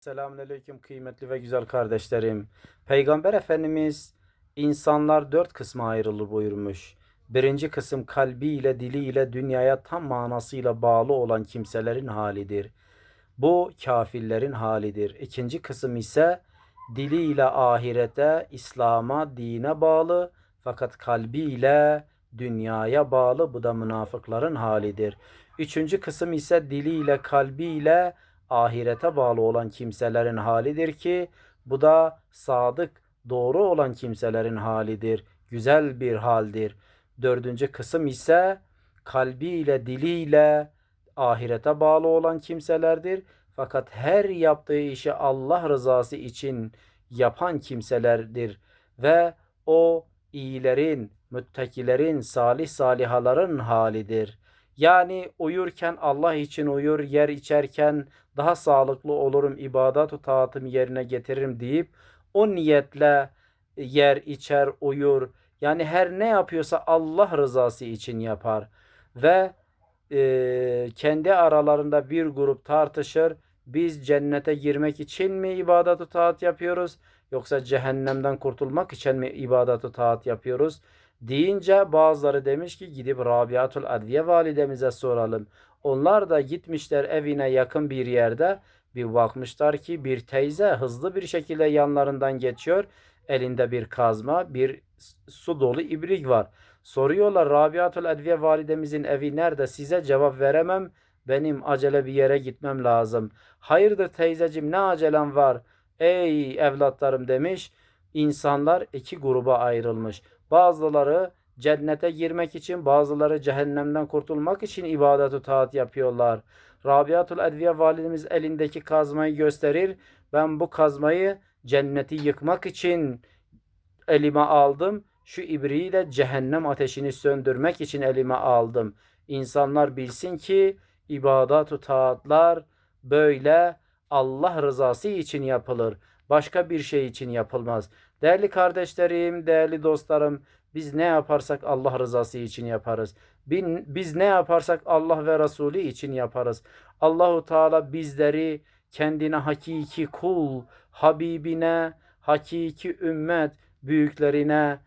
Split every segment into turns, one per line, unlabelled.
Selamünaleyküm kıymetli ve güzel kardeşlerim. Peygamber Efendimiz insanlar dört kısma ayrılır buyurmuş. Birinci kısım kalbiyle diliyle dünyaya tam manasıyla bağlı olan kimselerin halidir. Bu kafirlerin halidir. İkinci kısım ise diliyle ahirete, İslam'a, dine bağlı fakat kalbiyle dünyaya bağlı. Bu da münafıkların halidir. Üçüncü kısım ise diliyle, kalbiyle ahirete bağlı olan kimselerin halidir ki bu da sadık, doğru olan kimselerin halidir. Güzel bir haldir. Dördüncü kısım ise kalbiyle, diliyle ahirete bağlı olan kimselerdir. Fakat her yaptığı işi Allah rızası için yapan kimselerdir. Ve o iyilerin, müttakilerin, salih salihaların halidir. Yani uyurken Allah için uyur, yer içerken daha sağlıklı olurum, ibadat taatımı yerine getiririm deyip o niyetle yer, içer, uyur. Yani her ne yapıyorsa Allah rızası için yapar. Ve e, kendi aralarında bir grup tartışır. Biz cennete girmek için mi ibadet taat yapıyoruz? Yoksa cehennemden kurtulmak için mi ibadet taat yapıyoruz? Deyince bazıları demiş ki gidip Rabiatul Adviye validemize soralım. Onlar da gitmişler evine yakın bir yerde bir bakmışlar ki bir teyze hızlı bir şekilde yanlarından geçiyor. Elinde bir kazma, bir su dolu ibrik var. Soruyorlar Rabiatul Adviye validemizin evi nerede? Size cevap veremem. Benim acele bir yere gitmem lazım. Hayırdır teyzecim ne acelem var? Ey evlatlarım demiş. İnsanlar iki gruba ayrılmış. Bazıları cennete girmek için, bazıları cehennemden kurtulmak için ibadet taat yapıyorlar. Rabiatul Edviye validemiz elindeki kazmayı gösterir. Ben bu kazmayı cenneti yıkmak için elime aldım. Şu ibriği de cehennem ateşini söndürmek için elime aldım. İnsanlar bilsin ki ibadat taatlar böyle Allah rızası için yapılır. Başka bir şey için yapılmaz. Değerli kardeşlerim, değerli dostlarım, biz ne yaparsak Allah rızası için yaparız. Biz ne yaparsak Allah ve Resulü için yaparız. Allahu Teala bizleri kendine hakiki kul, Habibine, hakiki ümmet, büyüklerine,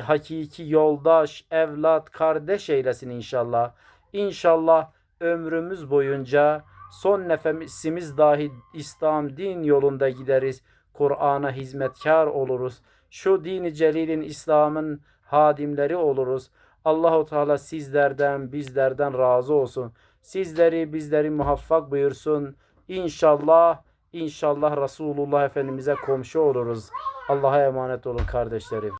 hakiki yoldaş, evlat, kardeş eylesin inşallah. İnşallah ömrümüz boyunca son nefesimiz dahi İslam din yolunda gideriz. Kur'an'a hizmetkar oluruz. Şu dini celilin İslam'ın hadimleri oluruz. Allahu Teala sizlerden bizlerden razı olsun. Sizleri bizleri muvaffak buyursun. İnşallah inşallah Resulullah Efendimiz'e komşu oluruz. Allah'a emanet olun kardeşlerim.